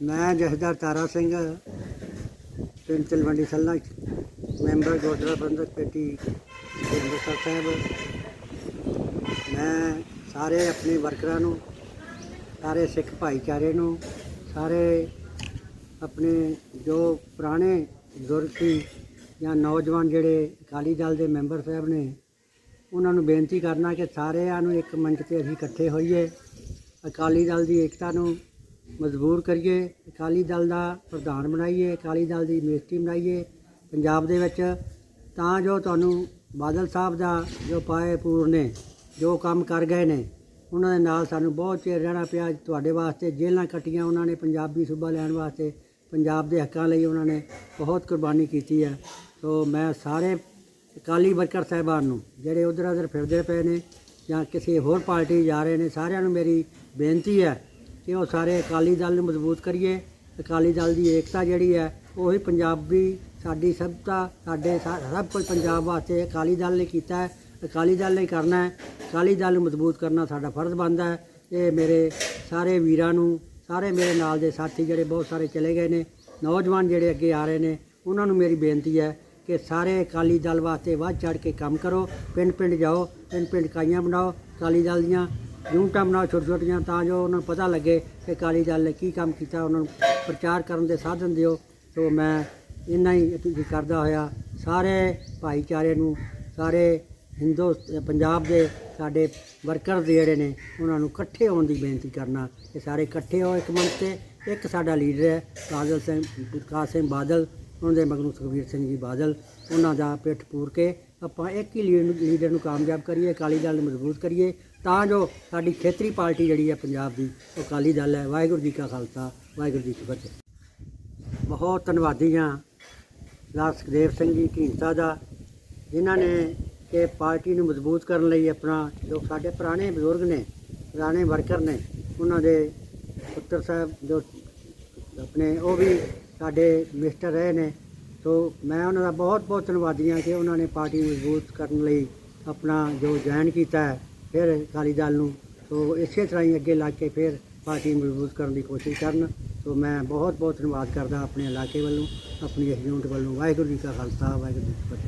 ਮੈਂ ਜਥੇਦਾਰ ਤਾਰਾ ਸਿੰਘ, ਪਿੰਡ ਤਲਵੰਡੀ ਸੱਲਾ, ਮੈਂਬਰ ਗੁਰਦੁਆਰਾ ਪ੍ਰਬੰਧਕ ਕਮੇਟੀ, ਅੰਮ੍ਰਿਤਸਰ ਸਾਹਿਬ। ਮੈਂ ਸਾਰੇ ਆਪਣੇ ਵਰਕਰਾਂ ਨੂੰ, ਸਾਰੇ ਸਿੱਖ ਭਾਈਚਾਰੇ ਨੂੰ, ਸਾਰੇ ਆਪਣੇ ਜੋ ਪੁਰਾਣੇ ਬਜ਼ੁਰਗ ਸੀ ਜਾਂ ਨੌਜਵਾਨ ਜਿਹੜੇ ਅਕਾਲੀ ਦਲ ਦੇ ਮੈਂਬਰ ਸਾਹਿਬ ਨੇ, ਉਹਨਾਂ ਨੂੰ ਬੇਨਤੀ ਕਰਨਾ ਕਿ ਸਾਰਿਆਂ ਨੂੰ ਇੱਕ ਮੰਚ ਤੇ ਅਸੀਂ ਇਕੱਠੇ ਹੋਈਏ, ਅਕਾਲੀ ਦਲ ਦੀ ਏਕਤਾ ਨੂੰ ਮਜ਼ਬੂਰ ਕਰੀਏ, ਅਕਾਲੀ ਦਲ ਦਾ ਪ੍ਰਧਾਨ ਬਣਾਈਏ, ਅਕਾਲੀ ਦਲ ਦੀ ਮਿਨਿਸਟਰੀ ਬਣਾਈਏ ਪੰਜਾਬ ਦੇ ਵਿੱਚ, ਤਾਂ ਜੋ ਤੁਹਾਨੂੰ ਬਾਦਲ ਸਾਹਿਬ ਦਾ ਜੋ ਪਾਏ ਪੂਰ ਨੇ, ਜੋ ਕੰਮ ਕਰ ਗਏ ਨੇ, ਉਹਨਾਂ ਦੇ ਨਾਲ ਸਾਨੂੰ ਬਹੁਤ ਚਿਰ ਰਹਿਣਾ ਪਿਆ, ਤੁਹਾਡੇ ਵਾਸਤੇ ਜੇਲ੍ਹਾਂ ਕੱਟੀਆਂ ਉਹਨਾਂ ਨੇ, ਪੰਜਾਬੀ ਸੂਬਾ ਲੈਣ ਵਾਸਤੇ, ਪੰਜਾਬ ਦੇ ਹੱਕਾਂ ਲਈ ਉਹਨਾਂ ਨੇ ਬਹੁਤ ਕੁਰਬਾਨੀ ਕੀਤੀ ਹੈ। ਸੋ ਮੈਂ ਸਾਰੇ ਅਕਾਲੀ ਵਰਕਰ ਸਾਹਿਬਾਨ ਨੂੰ, ਜਿਹੜੇ ਉਧਰ ਉਧਰ ਫਿਰਦੇ ਪਏ ਨੇ ਜਾਂ ਕਿਸੇ ਹੋਰ ਪਾਰਟੀ ਜਾ ਰਹੇ ਨੇ, ਸਾਰਿਆਂ ਨੂੰ ਮੇਰੀ ਬੇਨਤੀ ਹੈ ਕਿ ਉਹ ਸਾਰੇ ਅਕਾਲੀ ਦਲ ਨੂੰ ਮਜ਼ਬੂਤ ਕਰੀਏ। ਅਕਾਲੀ ਦਲ ਦੀ ਏਕਤਾ ਜਿਹੜੀ ਹੈ, ਉਹੀ ਪੰਜਾਬੀ ਸਾਡੀ ਸਭਤਾ, ਸਾਡੇ ਸਭ ਕੁਝ ਪੰਜਾਬ ਵਾਸਤੇ ਅਕਾਲੀ ਦਲ ਨੇ ਕੀਤਾ ਹੈ। ਅਕਾਲੀ ਦਲ ਨੇ ਕਰਨਾ ਹੈ। ਅਕਾਲੀ ਦਲ ਨੂੰ ਮਜ਼ਬੂਤ ਕਰਨਾ ਸਾਡਾ ਫਰਜ਼ ਬਣਦਾ ਹੈ। ਇਹ ਮੇਰੇ ਸਾਰੇ ਵੀਰਾਂ ਨੂੰ, ਸਾਰੇ ਮੇਰੇ ਨਾਲ ਦੇ ਸਾਥੀ ਜਿਹੜੇ ਬਹੁਤ ਸਾਰੇ ਚਲੇ ਗਏ ਨੇ, ਨੌਜਵਾਨ ਜਿਹੜੇ ਅੱਗੇ ਆ ਰਹੇ ਨੇ, ਉਹਨਾਂ ਨੂੰ ਮੇਰੀ ਬੇਨਤੀ ਹੈ ਕਿ ਸਾਰੇ ਅਕਾਲੀ ਦਲ ਵਾਸਤੇ ਵੱਧ ਚੜ ਕੇ ਕੰਮ ਕਰੋ। ਪਿੰਡ ਪਿੰਡ ਜਾਓ ਪਿੰਡ ਪਿੰਡ ਇਕਾਈਆਂ ਬਣਾਓ ਅਕਾਲੀ ਦਲ ਦੀਆਂ। ਯੂਨਿਟਾਂ ਬਣਾਓ ਛੋਟੀਆਂ ਛੋਟੀਆਂ, ਤਾਂ ਜੋ ਉਹਨਾਂ ਨੂੰ ਪਤਾ ਲੱਗੇ ਕਿ ਅਕਾਲੀ ਦਲ ਨੇ ਕੀ ਕੰਮ ਕੀਤਾ, ਉਹਨਾਂ ਨੂੰ ਪ੍ਰਚਾਰ ਕਰਨ ਦੇ ਸਾਧਨ ਦਿਓ। ਸੋ ਮੈਂ ਇੰਨਾ ਹੀ ਅਪੀਲ ਕਰਦਾ ਹੋਇਆ, ਸਾਰੇ ਭਾਈਚਾਰੇ ਨੂੰ, ਸਾਰੇ ਹਿੰਦੂ ਪੰਜਾਬ ਦੇ ਸਾਡੇ ਵਰਕਰ ਜਿਹੜੇ ਨੇ, ਉਹਨਾਂ ਨੂੰ ਇਕੱਠੇ ਹੋਣ ਦੀ ਬੇਨਤੀ ਕਰਨਾ। ਕਿ ਸਾਰੇ ਇਕੱਠੇ ਹੋ ਇੱਕ ਮੰਚ ਤੇ, ਇੱਕ ਸਾਡਾ ਲੀਡਰ ਹੈ, ਬਾਦਲ ਸਿੰਘ ਵਿਕਾਸ ਸਿੰਘ ਬਾਦਲ ਉਹਨਾਂ ਦੇ ਮਗਰੋਂ ਸੁਖਬੀਰ ਸਿੰਘ ਜੀ ਬਾਦਲ, ਉਹਨਾਂ ਦਾ ਪਿੱਠ ਪੂਰ ਕੇ ਆਪਾਂ ਇੱਕ ਹੀ ਲੀਡਰ ਨੂੰ ਲੀਡਰ ਨੂੰ ਕਾਮਯਾਬ ਕਰੀਏ, ਅਕਾਲੀ ਦਲ ਨੂੰ ਮਜ਼ਬੂਤ ਕਰੀਏ, ਤਾਂ ਜੋ ਸਾਡੀ ਖੇਤਰੀ ਪਾਰਟੀ ਜਿਹੜੀ ਹੈ ਪੰਜਾਬ ਦੀ, ਉਹ ਅਕਾਲੀ ਦਲ ਹੈ। ਵਾਹਿਗੁਰੂ ਜੀ ਕਾ ਖਾਲਸਾ, ਵਾਹਿਗੁਰੂ ਜੀ ਕੀ ਫਤਿਹ। ਬਹੁਤ ਧੰਨਵਾਦੀ ਹਾਂ ਸਰਦਾਰ ਸੁਖਦੇਵ ਸਿੰਘ ਜੀ ਢੀਂਡਸਾ ਦਾ, ਜਿਨ੍ਹਾਂ ਨੇ ਕਿ ਪਾਰਟੀ ਨੂੰ ਮਜ਼ਬੂਤ ਕਰਨ ਲਈ ਆਪਣਾ, ਜੋ ਸਾਡੇ ਪੁਰਾਣੇ ਬਜ਼ੁਰਗ ਨੇ, ਪੁਰਾਣੇ ਵਰਕਰ ਨੇ, ਉਹਨਾਂ ਦੇ ਪੁੱਤਰ ਸਾਹਿਬ ਜੋ ਆਪਣੇ, ਉਹ ਵੀ ਸਾਡੇ ਮਿਸਟਰ ਰਹੇ ਨੇ। ਸੋ ਮੈਂ ਉਹਨਾਂ ਦਾ ਬਹੁਤ ਬਹੁਤ ਧੰਨਵਾਦੀ ਹਾਂ ਕਿ ਉਹਨਾਂ ਨੇ ਪਾਰਟੀ ਨੂੰ ਮਜ਼ਬੂਤ ਕਰਨ ਲਈ ਆਪਣਾ ਜੋ ਜੁਆਇਨ ਕੀਤਾ ਹੈ, ਫਿਰ ਅਕਾਲੀ ਦਲ ਨੂੰ। ਸੋ ਇਸੇ ਤਰ੍ਹਾਂ ਹੀ ਅੱਗੇ ਲੱਗ ਕੇ ਫਿਰ ਪਾਰਟੀ ਨੂੰ ਮਜ਼ਬੂਤ ਕਰਨ ਦੀ ਕੋਸ਼ਿਸ਼ ਕਰਨ। ਸੋ ਮੈਂ ਬਹੁਤ ਬਹੁਤ ਧੰਨਵਾਦ ਕਰਦਾ ਆਪਣੇ ਇਲਾਕੇ ਵੱਲੋਂ, ਆਪਣੀ ਇਸ ਯੂਨਿਟ ਵੱਲੋਂ। ਵਾਹਿਗੁਰੂ ਜੀ ਕਾ ਖਾਲਸਾ, ਵਾਹਿਗੁਰੂ ਜੀ ਕੀ ਫਤਿਹ।